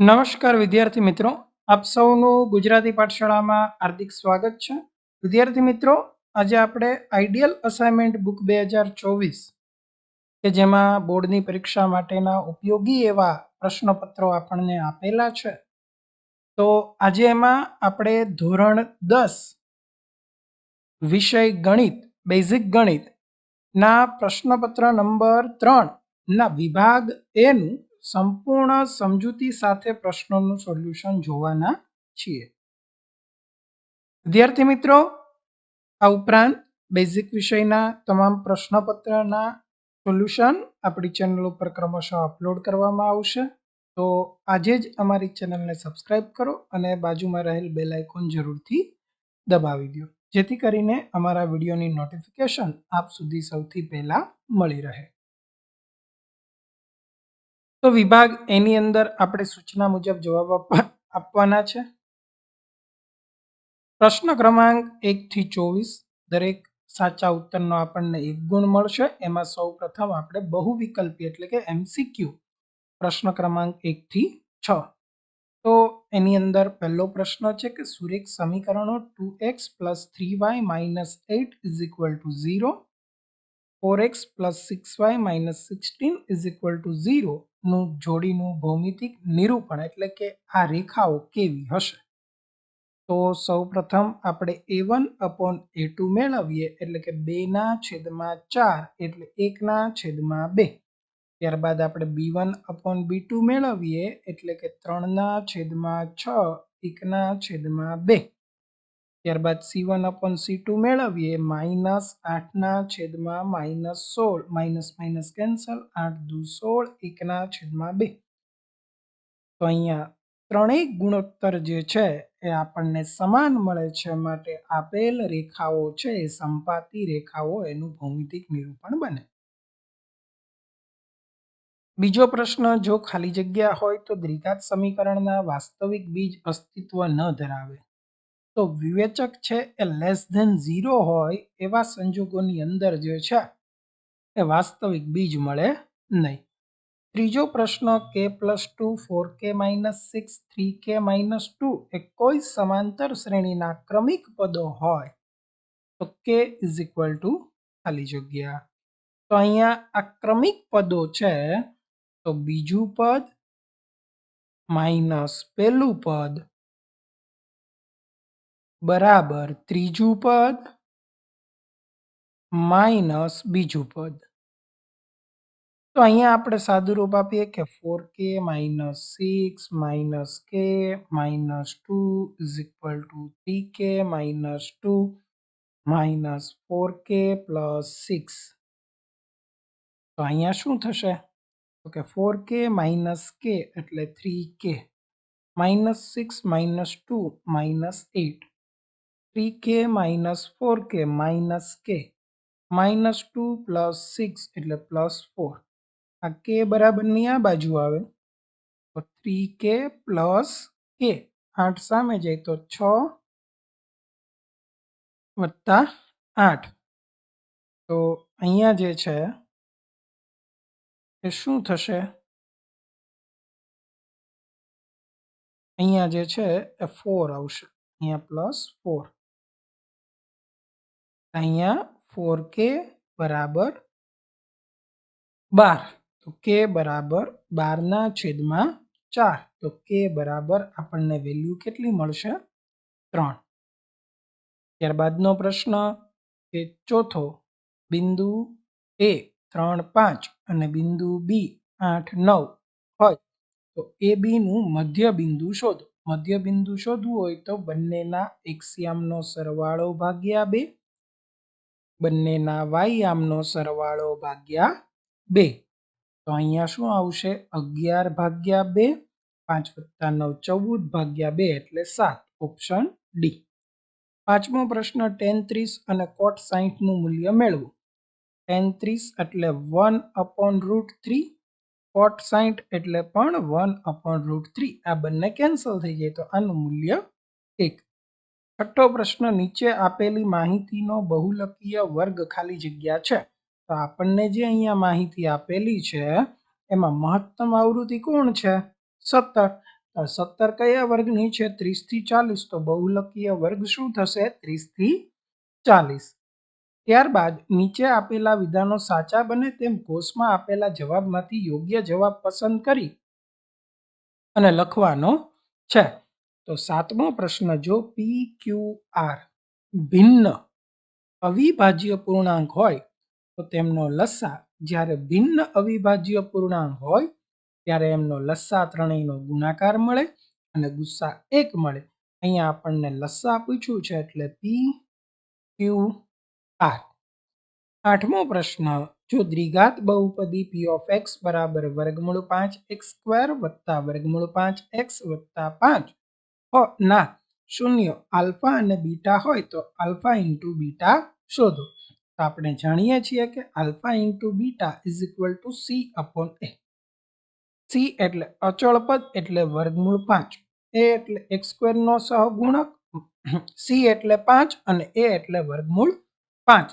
નમસ્કાર વિદ્યાર્થી મિત્રો, આપ સૌનું ગુજરાતી પાઠશાળામાં હાર્દિક સ્વાગત છે. વિદ્યાર્થી મિત્રો, આજે આપણે આઈડિયલ અસાઇનમેન્ટ બુક બે હજાર ચોવીસ, કે જેમાં બોર્ડની પરીક્ષા માટેના ઉપયોગી એવા પ્રશ્નપત્રો આપણને આપેલા છે. તો આજે એમાં આપણે ધોરણ દસ, વિષય ગણિત બેઝિક ગણિત ના પ્રશ્નપત્ર નંબર ત્રણ ના વિભાગ એનું સંપૂર્ણ સમજૂતી સાથે પ્રશ્નોનું સોલ્યુશન જોવાના છીએ. વિદ્યાર્થી મિત્રો, આ ઉપરાંત બેઝિક વિષયના તમામ પ્રશ્નપત્રના સોલ્યુશન આપણી ચેનલ ઉપર ક્રમશઃ અપલોડ કરવામાં આવશે. તો આજે જ અમારી ચેનલને સબસ્ક્રાઇબ કરો અને બાજુમાં રહેલ બેલ આઇકોન જરૂરથી દબાવી દો. જેથી કરીને અમારા વિડીયોની નોટિફિકેશન આપ સુધી સૌથી પહેલાં મળી રહે. તો વિભાગ એની અંદર આપણે સૂચના મુજબ જવાબ આપવાના છે. પ્રશ્ન ક્રમાંક એક થી ચોવીસ, દરેક સાચા ઉત્તરનો આપણને એક ગુણ મળશે. એમાં સૌ પ્રથમ આપણે બહુવિકલ્પી એટલે કે એમસીક્યુ પ્રશ્ન ક્રમાંક એક થી છ. તો એની અંદર પહેલો પ્રશ્ન છે કે સુરેખ સમીકરણો two x plus three y minus eight is equal to zero. Four x plus six y minus sixteen is equal to ઝીરોનું જોડીનું ભૌમિતિક નિરૂપણ એટલે કે આ રેખાઓ કેવી હશે? તો સૌ પ્રથમ આપણે a one upon a two મેળવીએ એટલે કે બેના છેદમાં ચાર એટલે એકના છેદમાં બે. ત્યારબાદ આપણે b one upon b two મેળવીએ એટલે કે ત્રણના છેદમાં છ એકના છેદમાં બે. ત્યારબાદ c one upon c two મેળવીએ. માઇનસ આઠના છેદમાં માઇનસ સોળ. Minus minus cancel. આઠ દુ સોળ. એકના છેદમાં બે. તો અહીંયા ત્રણેય ગુણોત્તર જે છે એ આપણને સમાન મળે છે માટે આપેલ રેખાઓ છે એ સંપાતી રેખાઓ એનું ભૌમિતિક નિરૂપણ બને. બીજો પ્રશ્ન, જો ખાલી જગ્યા હોય તો દ્વિઘાત સમીકરણના વાસ્તવિક બીજ અસ્તિત્વ ન ધરાવે. તો વિવેચક છે એ લેસ ધેન ઝીરો હોય એવા સંજોગોની અંદર જે છે એ વાસ્તવિક બીજ મળે નહીં. ત્રીજો પ્રશ્ન k plus two four k minus six three k minus two એ કોઈ સમાંતર શ્રેણીના ક્રમિક પદો હોય તો કે ઇઝ ઇક્વલ ટુ ખાલી જગ્યા. તો અહીંયા આ ક્રમિક પદો છે તો બીજું પદ માઇનસ પહેલું પદ બરાબર. ત્રીજું પદ? માઇનસ બીજું પદ. તો અહીંયા આપણે સાદુરૂપ આપીએ કે four k minus six minus k minus two is equal to three k minus two minus four k plus six તો અહીંયા શું થશે? તો કે ફોર કે માઇનસ કે એટલે three k minus six minus two minus eight three k minus four k minus k minus two plus six એટલે plus four. આ કે બરાબરની આ બાજુ આવે, તો થ્રી કે પ્લસ કે. આઠ સામે જાય તો છ વત્તા આઠ. તો અહીંયા જે છે, એ શું થશે? અહીંયા જે છે, એ ફોર આવશે. અહીંયા પ્લસ ફોર. અહીંયા ફોર કે બરાબર બાર. તો કે બરાબર બારના છેદમાં ચાર. તો કે બરાબર આપણને વેલ્યુ કેટલી મળશે? ત્રણ. ત્યારબાદનો પ્રશ્ન, કે ચોથો બિંદુ એ ત્રણ પાંચ અને બિંદુ બી આઠ નવ હોય, તો એ બીનું મધ્ય બિંદુ શોધો. મધ્ય બિંદુ શોધવું હોય તો બંનેના એક્સિયામનો સરવાળો ભાગ્યા બે. બંનેના વાયયામનો સરવાળો ભાગ્યા બે. તો અહીંયા શું આવશે? અગિયાર ભાગ્યા બે, પાંચ વત્તા નવ ચૌદ ભાગ્યા બે એટલે સાત. Option D. પાંચમો પ્રશ્ન, ટેન ત્રીસ અને કોટ સાહીઠનું મૂલ્ય મેળવો. ટેન ત્રીસ એટલે one upon root three, cot સાહીઠ એટલે પણ વન અપોન રૂટ થ્રી. આ બંને કેન્સલ થઈ જાય તો આનું મૂલ્ય એક. છઠ્ઠો પ્રશ્ન નીચે આપેલી માહિતીનો બહુલકીય વર્ગ ખાલી જગ્યા છે. તો આપણને જે અહીંયા માહિતી આપેલી છે, એમાં મહત્તમ આવૃત્તિ કોણ છે? સત્તર. સત્તર કયા વર્ગની છે? ત્રીસથી ચાલીસ. તો બહુલકીય વર્ગ શું થશે? ત્રીસથી ચાલીસ. ત્યારબાદ નીચે આપેલા વિધાનો સાચા બને તેમ કોષમાં આપેલા જવાબમાંથી યોગ્ય જવાબ પસંદ કરી અને લખવાનો છે. તો સાતમો પ્રશ્ન, જો પી ક્યુ આર ભિન્ન અવિભાજ્ય પૂર્ણાંક હોય, તો તેમનો લસ્સા જ્યારે ભિન્ન અવિભાજ્ય પૂર્ણાંક હોય, ત્યારે એમનો લસ્સા ત્રણેયનો ગુણાકાર મળે અને ગુસ્સા એક મળે. અહીંયા આપણને લસ્સા પૂછ્યું છે એટલે પી ક્યુ આર. આઠમો પ્રશ્ન, જો દ્વિઘાત બહુપદી પી ઓફ એક્સ બરાબર વર્ગમૂળ પાંચ એક્સ સ્ક્વેર વત્તા વર્ગમૂળ પાંચ એક્સ વત્તા પાંચ ના. શૂન્ય. આલ્ફા અને બીટા હોય તો આલ્ફા ઇન્ટુ બીટા શોધો. તો આપણે જાણીએ છીએ કે alpha into beta is equal to C upon A. C એટલે અચળ પદ એટલે વર્ગમૂળ પાંચ. એ એટલે એક્સ સ્ક્વેરનો સહગુણક. સી એટલે પાંચ અને એ એટલે વર્ગમૂળ પાંચ.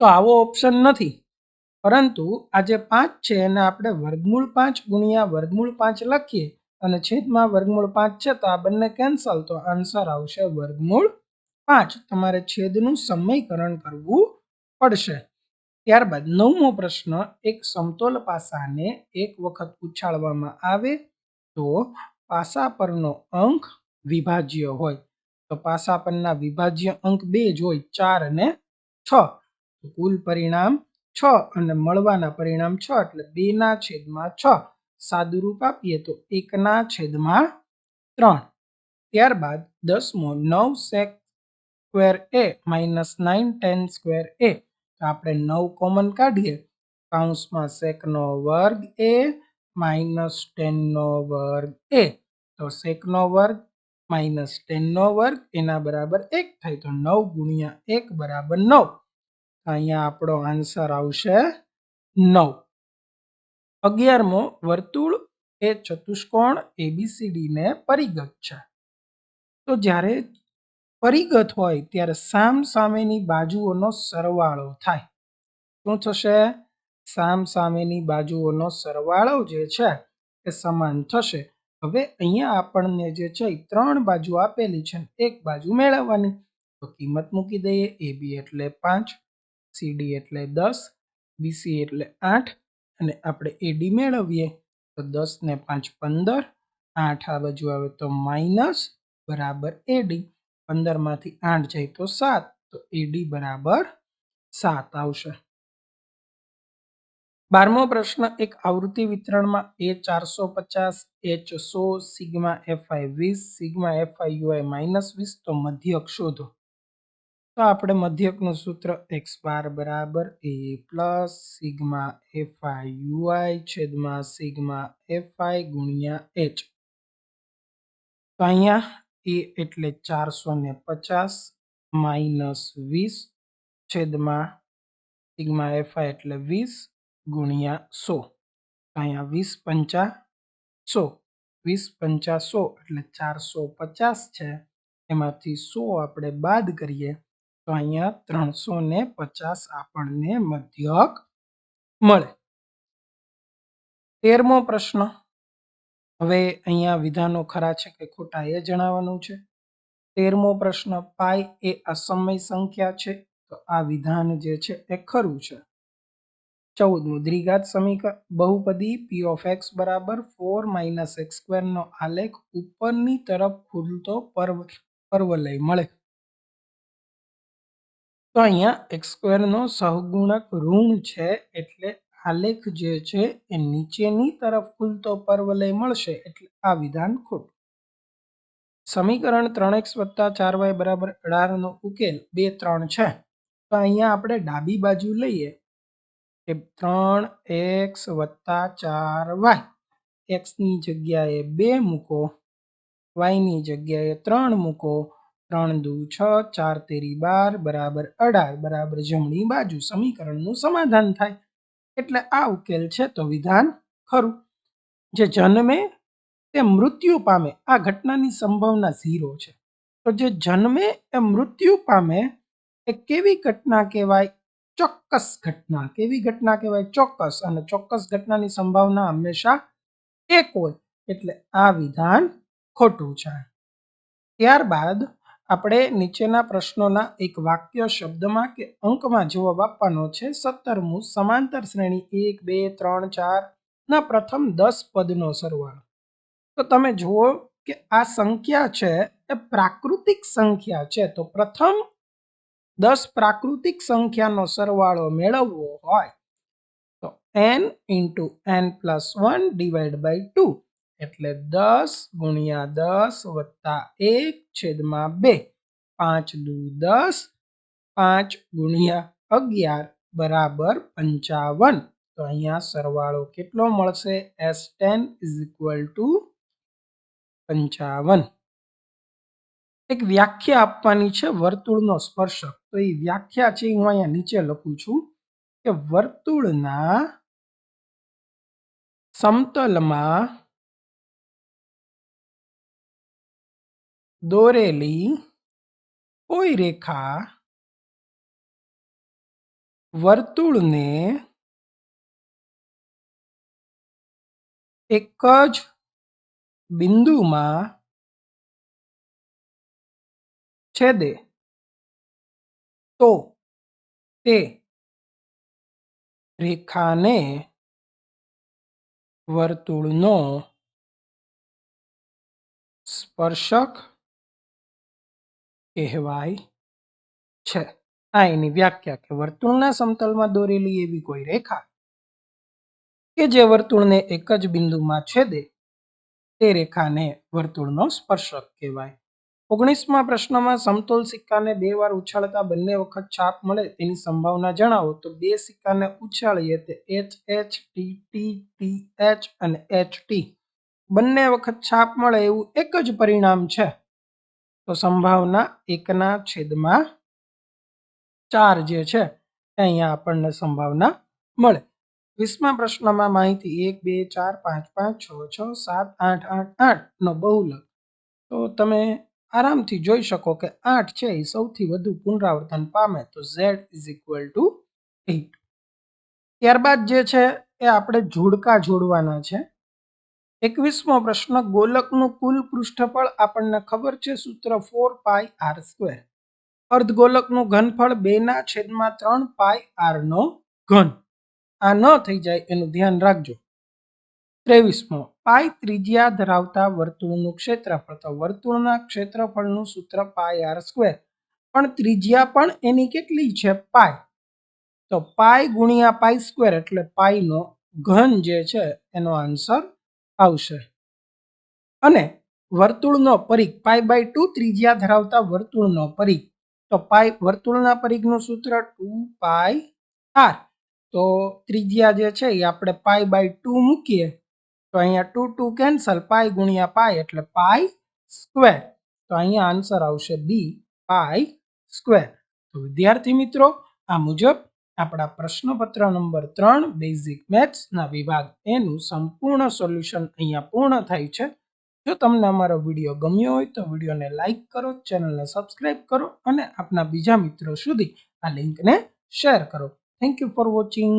તો આવો ઓપ્શન નથી. પરંતુ આ જે પાંચ છે એને આપણે વર્ગમૂળ પાંચ ગુણ્યા વર્ગમૂળ પાંચ લખીએ. અને છેદમાં વર્ગમૂળ પાંચ છે તો આ બંને કેન્સલ તો આન્સર આવશે વર્ગમૂળ પાંચ. તમારે છેદનું સમયકરણ કરવું પડશે. ત્યારબાદ નવમો પ્રશ્ન, એક સમતોલ પાસાને એક વખત ઉછાળવામાં આવે તો પાસા પરનો અંક વિભાજ્ય હોય. તો પાસા પરના વિભાજ્ય અંક બે જ હોય, ચાર અને છ. કુલ પરિણામ છ અને મળવાના પરિણામ છ, એટલે બે ના છેદમાં છ. સાદુરૂપ આપીએ તો એકના છેદમાં ત્રણ. ત્યારબાદ દસમો નવ sec square A minus nine tan square A તો આપણે નવ કોમન કાઢીએ. કાઉન્સમાં સેકનો વર્ગ એ માઇનસ ટેનનો વર્ગ એ તો સેકનો વર્ગ માઇનસ ટેનનો વર્ગ એના બરાબર એક થાય. તો નવ ગુણ્યા એક બરાબર નવ. અહીંયા આપણો આન્સર આવશે નવ. અગિયારમો, વર્તુળ એ ચતુષ્કોણ એબીસીડીને પરિગત છે. તો જ્યારે પરિગત હોય ત્યારે સામ સામેની બાજુઓનો સરવાળો થાય. શું થશે? સામ સામેની બાજુઓનો સરવાળો જે છે એ સમાન થશે. હવે અહીંયા આપણને જે છે ત્રણ બાજુ આપેલી છે એક બાજુ મેળવવાની. તો કિંમત મૂકી દઈએ એબી એટલે પાંચ સીડી એટલે દસ બીસી એટલે આઠ અને આપણે એડી મેળવીએ, તો દસ ને પાંચ પંદર, આઠ આ બાજુ આવે તો માઇનસ બરાબર એડી પંદરમાંથી આઠ જાય તો સાત, તો એડી બરાબર સાત આવશે. બારમો પ્રશ્ન, એક આવૃત્તિ વિતરણમાં એ ચારસો પચાસ એચ સો, સિગ્મા એફઆઈ વીસ, સિગ્મા એફઆઈ યુઆઈ માઇનસ વીસ, તો મધ્યક શોધો. તો આપણે મધ્યકનું સૂત્ર એક્સ બાર બરાબર A plus sigma FI UI છેદમાં સિગ્મા એફ આઈ ગુણ્યા એચ. તો અહીંયા એ એટલે ચારસો ને પચાસ માઇનસ વીસ છેદમાં સિગ્મા એફ આઈ એટલે વીસ ગુણ્યા સો. અહીંયા વીસ પંચા સો. વીસ પંચા સો એટલે ચારસો પચાસ છે. એમાંથી સો આપણે બાદ કરીએ તો અહીંયા ત્રણસો ને પચાસ આપણને મધ્યક મળે. તેરમો પ્રશ્ન. હવે અહીંયા વિધાનો ખરા છે કે ખોટા એ જણાવવાનું છે. તેરમો પ્રશ્ન, પાઈ એ અસમય સંખ્યા છે. તો આ વિધાન જે છે એ ખરું છે. ચૌદમું, દ્વિઘાત સમીકરણ. બહુપદી પી ઓફ એક્સ બરાબર ફોર માઇનસ એક્સ સ્ક્વેરનો આલેખ ઉપરની તરફ ખુલતો પર્વ, પર્વલય મળે. તો અહીંયા એક્સ સહગુણક ઋણ છે એટલે આલેખ જે છે એ નીચેની તરફ ખુલતો પર્વલય મળશે એટલે આ વિધાન ખોટું. સમીકરણ ત્રણ એક્સ વત્તા ચાર વાય બરાબર અઢારનો ઉકેલ બે ત્રણ છે. તો અહીંયા આપણે ડાબી બાજુ લઈએ કે ત્રણ એક્સ વત્તા ચાર વાય એક્સની જગ્યાએ બે મૂકો વાયની જગ્યાએ ત્રણ મૂકો ત્રણ દુ છ, ચાર તેરી બાર, બરાબર અઢાર, બરાબર જમણી બાજુ સમીકરણનું સમાધાન થાય. એટલે આ ઉકેલ છે તો વિધાન ખરું. જે જન્મે તે મૃત્યુ પામે. આ ઘટનાની સંભાવના ઝીરો છે. તો જે જન્મે એ મૃત્યુ પામે એ કેવી ઘટના કહેવાય? ચોક્કસ ઘટના. કેવી ઘટના કહેવાય? ચોક્કસ. અને ચોક્કસ ઘટનાની સંભાવના હંમેશા એક હોય. એટલે આ વિધાન ખોટું છે. ત્યારબાદ આપણે નીચેના પ્રશ્નોના એક વાક્ય શબ્દમાં કે અંકમાં જવાબ આપવાનો છે. સત્તરમું, સમાંતર શ્રેણી એક, બે, ત્રણ, ચાર, ના પ્રથમ દસ પદનો સરવાળો. તો તમે જુઓ કે આ સંખ્યા છે એ પ્રાકૃતિક સંખ્યા છે. તો પ્રથમ દસ પ્રાકૃતિક સંખ્યાનો સરવાળો મેળવવો હોય તો N into N plus one divide by two એટલે દસ ગુણ્યા દસ વત્તા એક છેદમાં બે. પાંચ દુ દસ, પાંચ ગુણ્યા અગિયાર બરાબર પંચાવન. તો અહીંયા સરવાળો કેટલો મળશે? S ten is equal to પંચાવન. એક વ્યાખ્યા આપવાની છે વર્તુળનો સ્પર્શક. તો એ વ્યાખ્યા છે, હું અહીંયા નીચે લખું છું કે વર્તુળના સમતલમાં દોરેલી કોઈ રેખા વર્તુળને એક જ બિંદુમાં છેદે તો તે રેખાને વર્તુળનો સ્પર્શક કહેવાય છે. આ એની વ્યાખ્યા કે વર્તુળના સમતલમાં દોરેલી એવી કોઈ રેખા કે જે વર્તુળને એક જ બિંદુમાં છેદે, તે રેખાને વર્તુળનો સ્પર્શક કહેવાય. ઓગણીસમાં પ્રશ્નમાં સમતોલ સિક્કાને બે વાર ઉછાળતા બંને વખત છાપ મળે તેની સંભાવના જણાવો. તો બે સિક્કાને ઉછાળીએ તે H H T T T H અને એચ ટી બંને વખત છાપ મળે એવું એક જ પરિણામ છે. તો સંભાવના એકના છેદમાં ચાર જે છે એ અહીંયા આપણને સંભાવના મળે. વીસમા પ્રશ્નમાં માહિતી એક, બે, ચાર, પાંચ પાંચ, છ છ, સાત, આઠ આઠ આઠ નો બહુલક. તો તમે આરામથી જોઈ શકો કે આઠ છે એ સૌથી વધુ પુનરાવર્તન પામે તો Z is equal to eight ત્યારબાદ જે છે એ આપણે જોડકા જોડવાના છે. એકવીસમો પ્રશ્ન, ગોલકનું કુલ પૃષ્ઠફળ આપણને ખબર છે સૂત્ર ફોર પાઈ આર સ્ક્વેર. અર્ધગોલકનું ઘનફળ બેના છેદમાં ત્રણ પાઈ આર નો ઘન. આ ન થઈ જાય એનું ધ્યાન રાખજો. ત્રેવીસમો, પાઈ ત્રિજ્યા ધરાવતા વર્તુળનું ક્ષેત્રફળ. તો વર્તુળના ક્ષેત્રફળનું સૂત્ર પાઈ આર સ્ક્વેર. પણ ત્રિજ્યા પણ એની કેટલી છે? પાઈ. તો પાઈ ગુણ્યા પાઈ સ્ક્વેર એટલે પાઈનો ઘન જે છે એનો આન્સર આવશે. અને વર્તુળનો પરિઘ પાઈ બાય ટુ ત્રિજ્યા ધરાવતા વર્તુળનો પરિઘ. તો પાઈ વર્તુળના પરિઘનું સૂત્ર ટુ પાઈ આર તો ત્રિજ્યા જે છે એ આપણે પાઈ બાય ટુ મૂકીએ. તો અહીંયા ટુ ટુ કેન્સલ પાઈ ગુણ્યા પાઈ એટલે પાઈ સ્ક્વેર તો અહીંયા આન્સર આવશે બી પાઈ સ્ક્વેર તો વિદ્યાર્થી મિત્રો, આ મુજબ આપણા પ્રશ્નપત્ર નંબર ત્રણ બેઝિક મેથ્સના વિભાગ એનું સંપૂર્ણ સોલ્યુશન અહીંયા પૂર્ણ થાય છે. જો તમને અમારો વીડિયો ગમ્યો હોય તો વિડીયોને લાઇક કરો ચેનલને સબસ્ક્રાઇબ કરો અને આપના બીજા મિત્રો સુધી આ લિંકને શેર કરો. Thank you for watching